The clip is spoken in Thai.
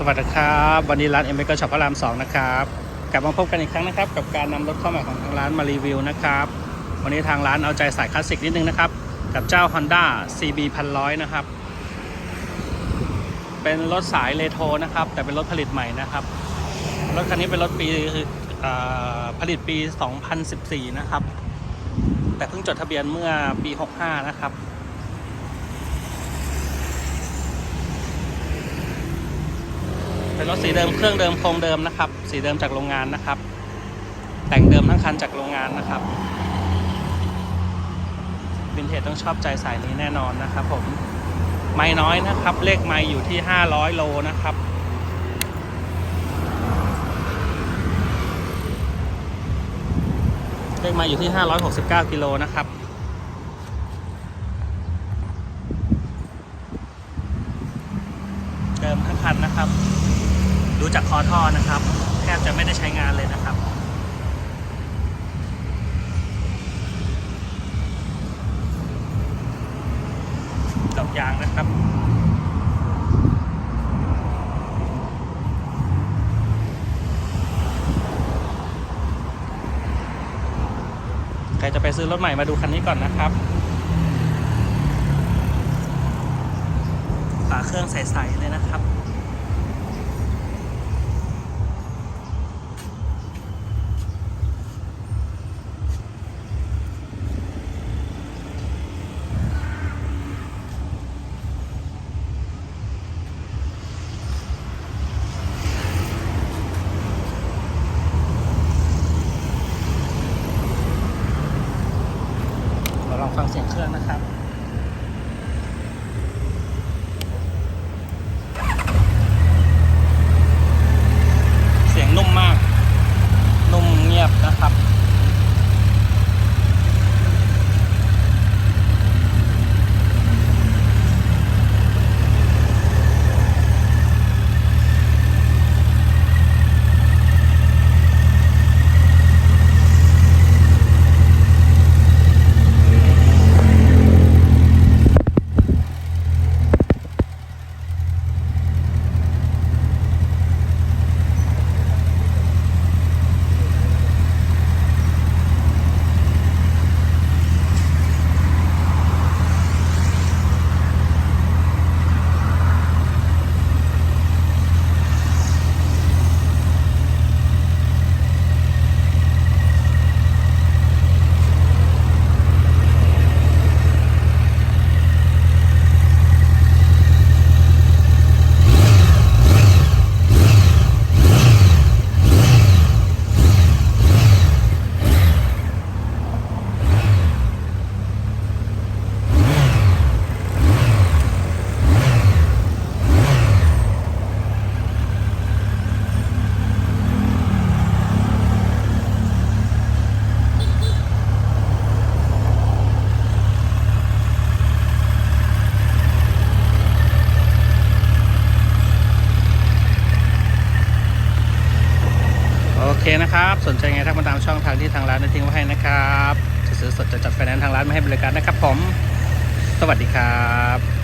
สวัสดีครับ วันนี้ร้านเอ็มเบเกอร์ช็อปพระรามสองนะครับกลับมาพบกันอีกครั้งนะครับ กับการนำรถเข้าใหม่ของทางร้านมารีวิวนะครับ วันนี้ทางร้านเอาใจสายคลาสสิกนิดนึงนะครับ กับเจ้า Honda CB 1,100นะครับ เป็นรถสายเรโทรนะครับ แต่เป็นรถผลิตใหม่นะครับ รถคันนี้เป็นรถปีเอ่อผลิตปี 2014 นะครับ แต่เพิ่งจดทะเบียนเมื่อปี 65 นะครับ เป็นรถสีเดิมเครื่องเดิมโครงเดิมนะครับ สีเดิมจากโรงงานนะครับ แต่งเดิมทั้งคันจากโรงงานนะครับวินเทจต้องชอบใจสายนี้แน่นอนนะครับ ผมไม่น้อยนะครับ เลขไม่อยู่ที่ 500 โลนะครับเลขไมาอยู่ที่ 569 กิโลนะครับ เดิมทั้งคันนะครับ ดูจากคอท่อนะครับ แทบจะไม่ได้ใช้งานเลยนะครับ ดอกยางนะครับใครจะไปซื้อรถใหม่มาดูคันนี้ก่อนนะครับฝาเครื่องใสๆเลยนะครับ ฟังเสียงเครื่องนะครับ นะครับ สนใจไงทักมาตามช่องทางที่ทางร้านได้ทิ้งไว้ให้นะครับจะซื้อสดจะจัดไฟแนนซ์ทางร้านมาให้บริการนะครับผม สวัสดีครับ